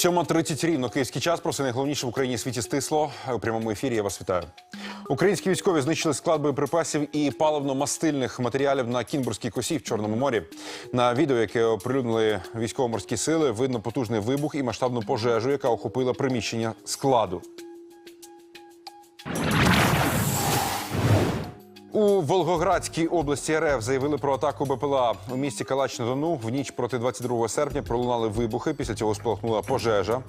7.30 рівно київський час. Про все найголовніше в Україні світі стисло. У прямому ефірі я вас вітаю. Українські військові знищили склад боєприпасів і паливно-мастильних матеріалів на Кінбурзькій косі в Чорному морі. На відео, яке оприлюднили військово-морські сили, видно потужний вибух і масштабну пожежу, яка охопила приміщення складу. Волгоградській області РФ заявили про атаку БПЛА у місті Калач на Дону. В ніч проти 22 серпня пролунали вибухи. Після цього спалахнула пожежа.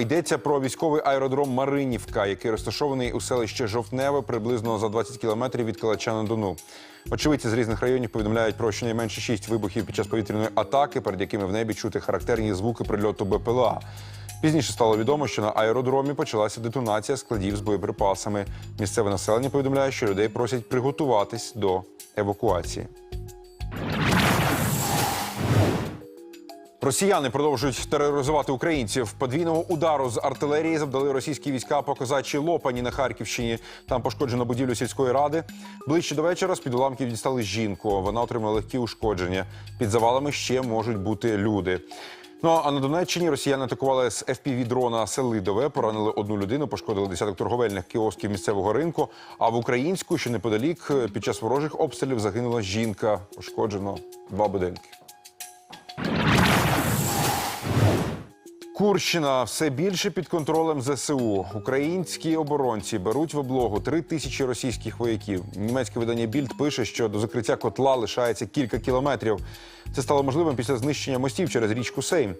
Йдеться про військовий аеродром Маринівка, який розташований у селищі Жовтневе, приблизно за 20 кілометрів від Калача на Дону. Очевидці з різних районів повідомляють про щонайменше шість вибухів під час повітряної атаки, перед якими в небі чути характерні звуки прильоту БПЛА. Пізніше стало відомо, що на аеродромі почалася детонація складів з боєприпасами. Місцеве населення повідомляє, що людей просять приготуватись до евакуації. Росіяни продовжують тероризувати українців. Подвійного удару з артилерії завдали російські війська по козачій Лопані на Харківщині. Там пошкоджено будівлю сільської ради. Ближче до вечора з під уламків дістали жінку. Вона отримала легкі ушкодження. Під завалами ще можуть бути люди. Ну а на Донеччині росіяни атакували з fpv дрона Селидове, поранили одну людину, пошкодили десяток торговельних кіосків місцевого ринку. А в українську, що неподалік, під час ворожих обстрілів загинула жінка. Пошкоджено два будинки. Курщина все більше під контролем ЗСУ. Українські оборонці беруть в облогу три тисячі російських вояків. Німецьке видання Більд пише, що до закриття котла лишається кілька кілометрів. Це стало можливим після знищення мостів через річку Сейм.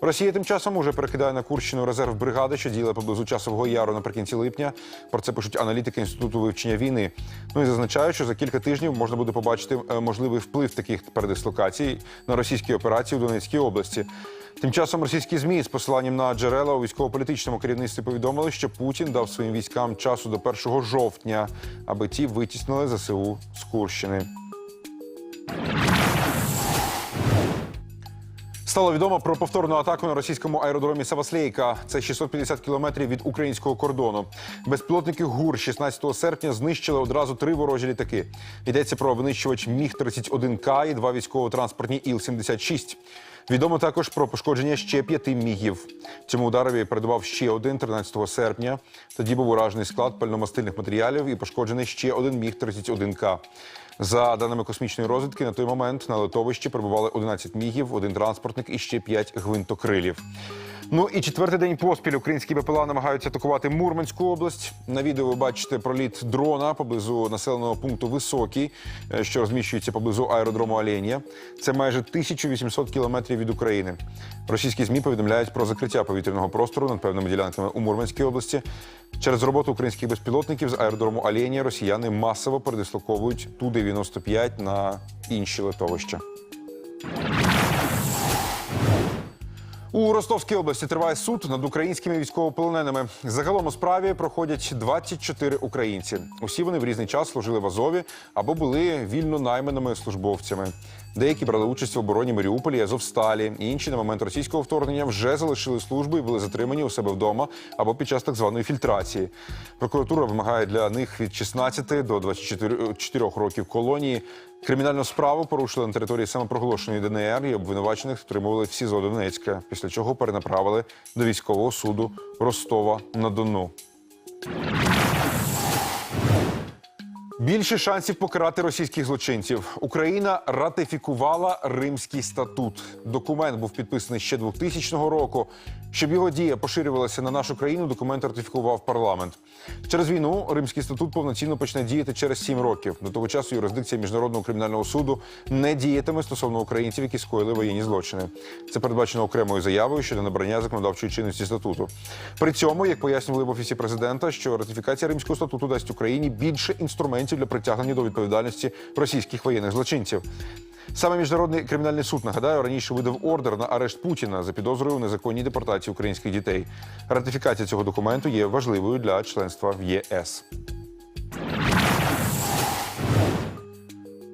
Росія тим часом уже перекидає на Курщину резерв бригади, що діяла поблизу часового яру наприкінці липня. Про це пишуть аналітики інституту вивчення війни. Ну і зазначають, що за кілька тижнів можна буде побачити е, можливий вплив таких передислокацій на російські операції в Донецькій області. Тим часом російські змі з посиланням на джерела у військово-політичному керівництві повідомили, що Путін дав своїм військам часу до 1 жовтня, аби ті витіснили ЗСУ з Курщини. Стало відомо про повторну атаку на російському аеродромі Саваслейка. Це 650 кілометрів від українського кордону. Безпілотники ГУР 16 серпня знищили одразу три ворожі літаки. Йдеться про винищувач Міг 31 к і два військово-транспортні Іл-76. Відомо також про пошкодження ще п'яти мігів. Цьому ударові передував ще один 13 серпня. Тоді був уражений склад пальномастильних матеріалів і пошкоджений ще один міг 31 к За даними космічної розвідки, на той момент на литовищі перебували 11 мігів, один транспортник і ще 5 гвинтокрилів. Ну і четвертий день поспіль українські БПЛА намагаються атакувати Мурманську область. На відео ви бачите проліт дрона поблизу населеного пункту Високий, е, що розміщується поблизу аеродрому Оленя. Це майже 1800 кілометрів від України. Російські змі повідомляють про закриття повітряного простору над певними ділянками у Мурманській області. Через роботу українських безпілотників з аеродрому Оленя росіяни масово передислоковують Ту-95 на інші литовища. У Ростовській області триває суд над українськими військовополоненими. Загалом у справі проходять 24 українці. Усі вони в різний час служили в Азові або були вільно найманими службовцями. Деякі брали участь в обороні Маріуполі, Азовсталі. Інші на момент російського вторгнення вже залишили службу і були затримані у себе вдома або під час так званої фільтрації. Прокуратура вимагає для них від 16 до 24 років колонії. Кримінальну справу порушили на території самопроголошеної ДНР і обвинувачених стримували в СІЗО Донецька, після чого перенаправили до військового суду Ростова на Дону. Більше шансів покарати російських злочинців. Україна ратифікувала Римський статут. Документ був підписаний ще 2000 року. Щоб його дія поширювалася на нашу країну, документ ратифікував парламент. Через війну Римський статут повноцінно почне діяти через 7 років. До того часу юрисдикція міжнародного кримінального суду не діятиме стосовно українців, які скоїли воєнні злочини. Це передбачено окремою заявою щодо набрання законодавчої чинності статуту. При цьому, як пояснювали в офісі президента, що ратифікація Римського статуту дасть Україні більше інструментів для притягнення до відповідальності російських воєнних злочинців. Саме міжнародний кримінальний суд нагадаю раніше видав ордер на арешт Путіна за підозрою у незаконній депортації українських дітей. Ратифікація цього документу є важливою для членства в ЄС.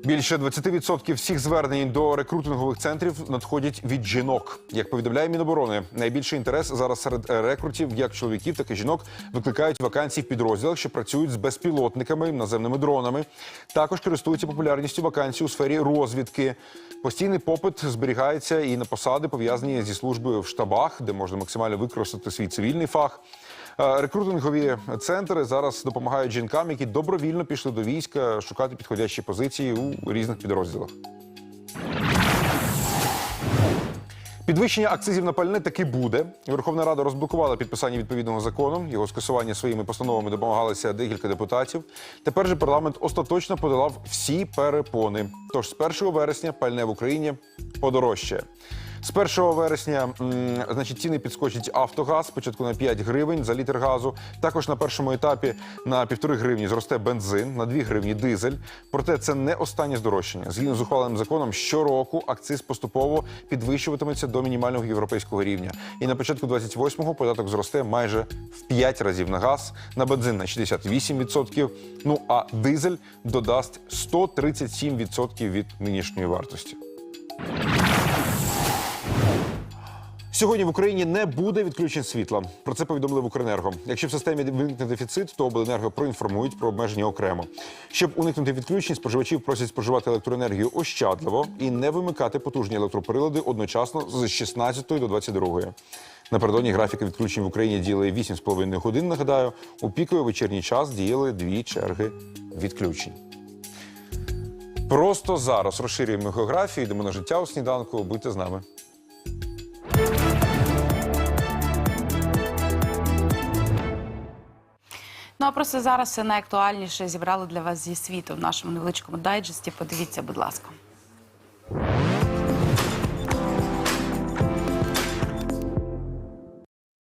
Більше 20% всіх звернень до рекрутингових центрів надходять від жінок. Як повідомляє Міноборони, найбільший інтерес зараз серед рекрутів, як чоловіків, так і жінок, викликають вакансії в підрозділах, що працюють з безпілотниками, наземними дронами. Також користуються популярністю вакансій у сфері розвідки. Постійний попит зберігається і на посади, пов'язані зі службою в штабах, де можна максимально використати свій цивільний фах. Е, Рекрутингові центри зараз допомагають жінкам, які добровільно пішли до війська, шукати підходящі позиції у різних підрозділах. Підвищення акцизів на пальне таки буде. Верховна Рада розблокувала підписання відповідного закону. Його скасування своїми постановами домагалися декілька депутатів. Тепер же парламент остаточно подолав всі перепони. Тож з 1 вересня пальне в Україні подорожчає. З 1 вересня значить, ціни підскочить Автогаз спочатку на 5 гривень за літр газу. Також на першому етапі на 1,5 гривні зросте бензин, на 2 гривні дизель. Проте це не останнє здорожчання. Згідно з ухваленим законом, щороку акциз поступово підвищуватиметься до мінімального європейського рівня. І на початку 28-го податок зросте майже в 5 разів на газ, на бензин на 68%. Ну а дизель додасть 137% від нинішньої вартості. Сьогодні в Україні не буде відключень світла. Про це повідомили в Укренерго. Якщо в системі виникне дефіцит, то обленерго проінформують про обмеження окремо. Щоб уникнути відключень, споживачів просять споживати електроенергію ощадливо і не вимикати потужні електроприлади одночасно з 16 до 22. Напередодні графіки відключень в Україні діяли 8,5 годин. Нагадаю, у піковий вечірній час діяли дві черги відключень. Просто зараз розширюємо географію, йдемо на життя у сніданку. Будьте з нами. Ну а просто зараз все найактуальніше зібрали для вас зі світу в нашому невеличкому дайджесті. Подивіться, будь ласка.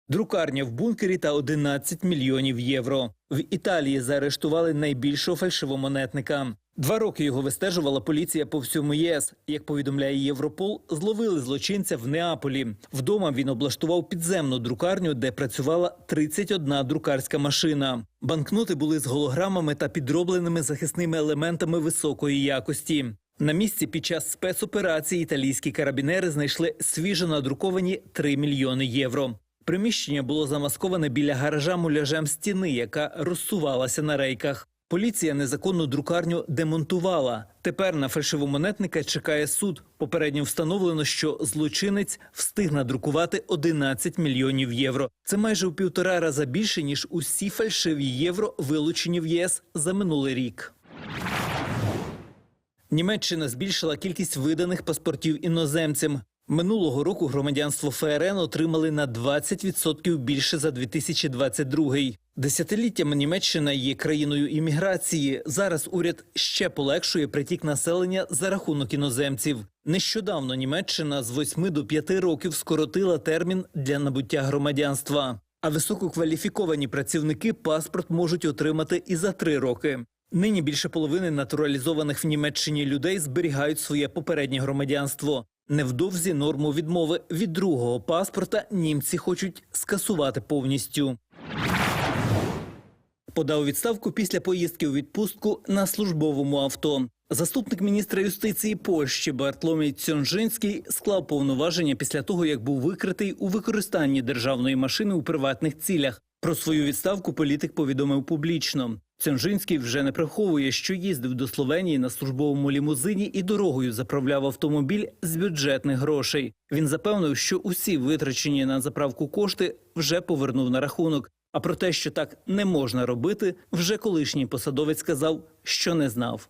Друкарня в бункері та 11 мільйонів євро. В Італії заарештували найбільшого фальшивомонетника. Два роки його вистежувала поліція по всьому ЄС. Як повідомляє Європол, зловили злочинця в Неаполі. Вдома він облаштував підземну друкарню, де працювала 31 друкарська машина. Банкноти були з голограмами та підробленими захисними елементами високої якості. На місці під час спецоперації італійські карабінери знайшли свіжо надруковані 3 мільйони євро. Приміщення було замасковане біля гаража муляжем стіни, яка розсувалася на рейках. Поліція незаконну друкарню демонтувала. Тепер на фальшивомонетника чекає суд. Попередньо встановлено, що злочинець встиг надрукувати 11 мільйонів євро. Це майже у півтора рази більше ніж усі фальшиві євро, вилучені в ЄС за минулий рік. Німеччина збільшила кількість виданих паспортів іноземцям. Минулого року громадянство ФРН отримали на 20% більше за 2022. Десятиліттями Німеччина є країною імміграції. Зараз уряд ще полегшує притік населення за рахунок іноземців. Нещодавно Німеччина з 8 до 5 років скоротила термін для набуття громадянства. А висококваліфіковані працівники паспорт можуть отримати і за 3 роки. Нині більше половини натуралізованих в Німеччині людей зберігають своє попереднє громадянство. Невдовзі норму відмови від другого паспорта німці хочуть скасувати повністю. Подав відставку після поїздки у відпустку на службовому авто. Заступник міністра юстиції Польщі Бартломій Цьонжинський склав повноваження після того, як був викритий у використанні державної машини у приватних цілях. Про свою відставку політик повідомив публічно. Цьонжинський вже не приховує, що їздив до Словенії на службовому лімузині і дорогою заправляв автомобіль з бюджетних грошей. Він запевнив, що усі витрачені на заправку кошти вже повернув на рахунок. А про те, що так не можна робити, вже колишній посадовець сказав, що не знав.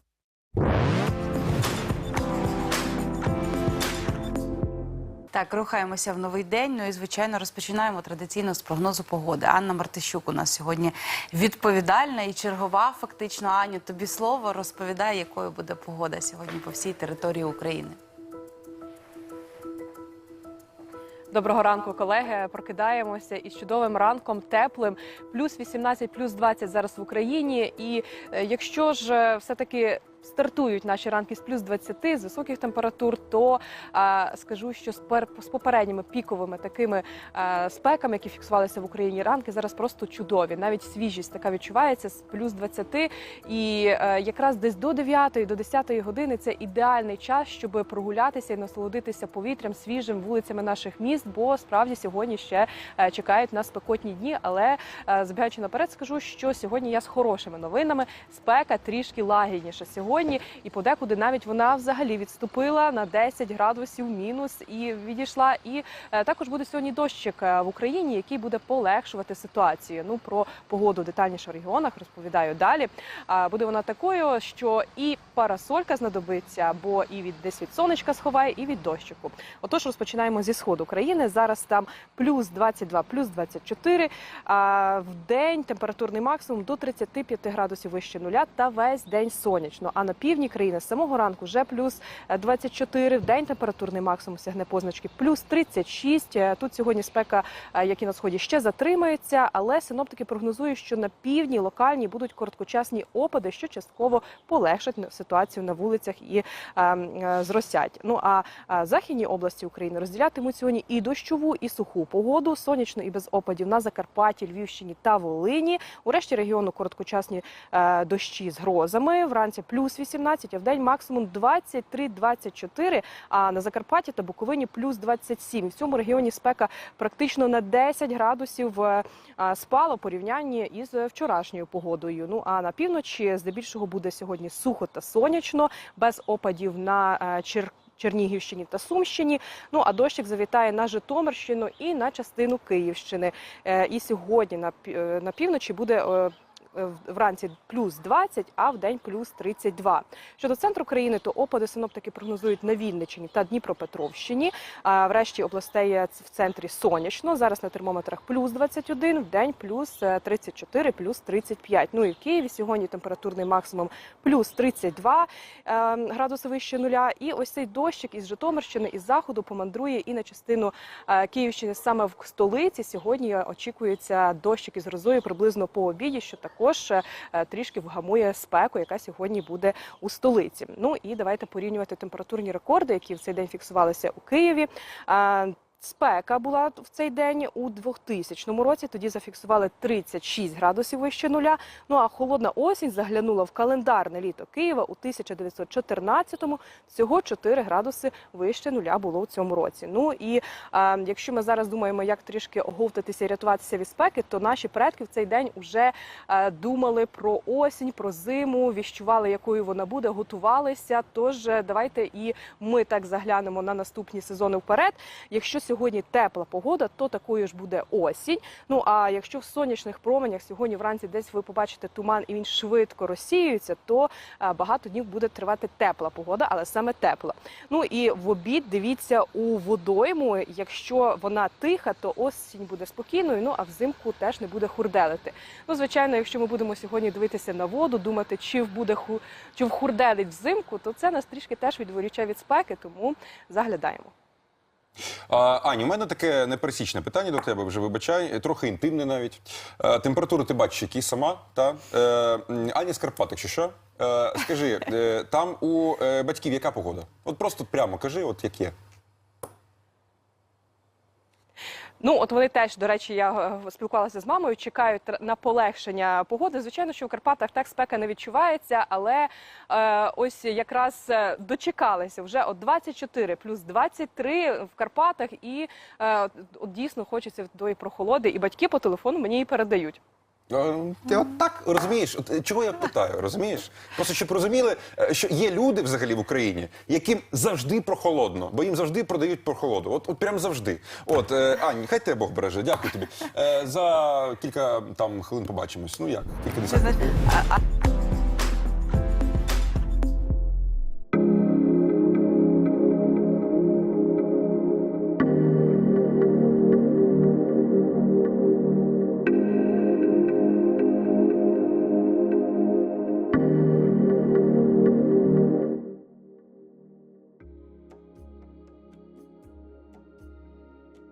Так, рухаємося в новий день. Ну і звичайно розпочинаємо традиційно з прогнозу погоди. Анна Мартищук у нас сьогодні відповідальна і чергова. Фактично, Аню, тобі слово розповідай, якою буде погода сьогодні по всій території України. Доброго ранку, колеги. Прокидаємося із чудовим ранком, теплим, плюс 18, плюс 20 зараз в Україні. І е, якщо ж е, все-таки стартують наші ранки з плюс 20, з високих температур, то е, скажу, що з, пер, з попередніми піковими такими е, спеками, які фіксувалися в Україні ранки, зараз просто чудові. Навіть свіжість така відчувається з плюс 20. І е, якраз десь до 9 до 10 години це ідеальний час, щоб прогулятися і насолодитися повітрям свіжим вулицями наших міст. Бо справді сьогодні ще е, чекають на спекотні дні. Але е, забігаючи наперед, скажу, що сьогодні я з хорошими новинами. Спека трішки лагідніша. Сьогодні сьогодні, і подекуди навіть вона взагалі відступила на 10 градусів мінус і відійшла. І е, також буде сьогодні дощик е, в Україні, який буде полегшувати ситуацію. Ну про погоду детальніше в регіонах розповідаю далі. Буде вона такою, що і парасолька знадобиться, бо і від десь від сонечка сховає, і від дощику. Отож, розпочинаємо зі сходу країни. Зараз там плюс 22, плюс 24. А в день температурний максимум до 35 градусів вище нуля та весь день сонячно. А на півдні країни з самого ранку вже плюс е, 24. В день температурний максимум сягне позначки плюс 36. Е, Тут сьогодні спека, е, як і на сході, ще затримається, але синоптики прогнозують, що на півдні локальні будуть короткочасні опади, що частково полегшать ситуацію на вулицях і е, е, зросять. Ну а е, західні області України розділятимуть сьогодні і дощову, і суху погоду, сонячно і без опадів на Закарпатті, Львівщині та Волині. У решті регіону короткочасні е, дощі з грозами. Вранці плюс 18, а в день максимум 23-24, а на Закарпатті та Буковині плюс 27. І в цьому регіоні спека практично на 10 градусів е, спала у порівнянні із вчорашньою погодою. Ну а на півночі здебільшого буде сьогодні сухо та сонячно, без опадів на е, Чер... Чернігівщині та Сумщині. Ну а дощик завітає на Житомирщину і на частину Київщини. Е, І сьогодні на півночі буде. Е, е, Вранці плюс 20, а в день плюс 32. Щодо центру країни, то опади синоптики прогнозують на Вінниччині та Дніпропетровщині. А врешті областей е, в центрі сонячно. Зараз на термометрах плюс 21, в день плюс е, 34, плюс 35. Ну і в Києві сьогодні температурний максимум плюс 32 е, градуси вище нуля. І ось цей дощик із Житомирщини, із заходу помандрує і на частину е, Київщини саме в столиці. Сьогодні очікується дощик із грозою приблизно по обіді, що також е, трішки вгамує спеку, яка сьогодні буде у столиці. Ну і давайте порівнювати температурні рекорди, які в цей день фіксувалися у Києві. Спека була в цей день у 2000 році. Тоді зафіксували 36 градусів вище нуля. Ну а холодна осінь заглянула в календарне літо Києва у 1914-му. Всього 4 градуси вище нуля було у цьому році. Ну і е, якщо ми зараз думаємо, як трішки оговтатися і рятуватися від спеки, то наші предки в цей день вже е, думали про осінь, про зиму, віщували, якою вона буде, готувалися. Тож е, давайте і ми так заглянемо на наступні сезони вперед. Якщо сьогодні тепла погода, то такою ж буде осінь. Ну а якщо в сонячних променях сьогодні вранці десь ви побачите туман і він швидко розсіюється, то е, багато днів буде тривати тепла погода, але саме тепла. Ну і в обід дивіться у водойму. Якщо вона тиха, то осінь буде спокійною. Ну а взимку теж не буде хурделити. Ну звичайно, якщо ми будемо сьогодні дивитися на воду, думати, чи буде чи вхурделить взимку, то це нас трішки теж відволіче від спеки, тому заглядаємо. А, Ані, у мене таке непересічне питання до тебе, вже вибачай, трохи інтимне навіть. Е, температуру ти бачиш, які сама, та? Е, Скарпатик Аня якщо що. Е, скажи, е, там у е, батьків яка погода? От просто прямо кажи, от як є. Ну, от вони теж, до речі, я е, спілкувалася з мамою, чекають на полегшення погоди. Звичайно, що в Карпатах так спека не відчувається, але е, ось якраз е, дочекалися вже от 24 плюс 23 в Карпатах, і е, от, дійсно хочеться до прохолоди, і батьки по телефону мені її передають. Е, Ти от так розумієш? От е, чого я питаю? Розумієш? Просто щоб розуміли, е, що є люди взагалі в Україні, яким завжди прохолодно, бо їм завжди продають прохолоду. От, от прям завжди. От е, Ані, хай тебе Бог береже. Дякую тобі. Е, За кілька там хвилин побачимось. Ну як? Кілька десятків.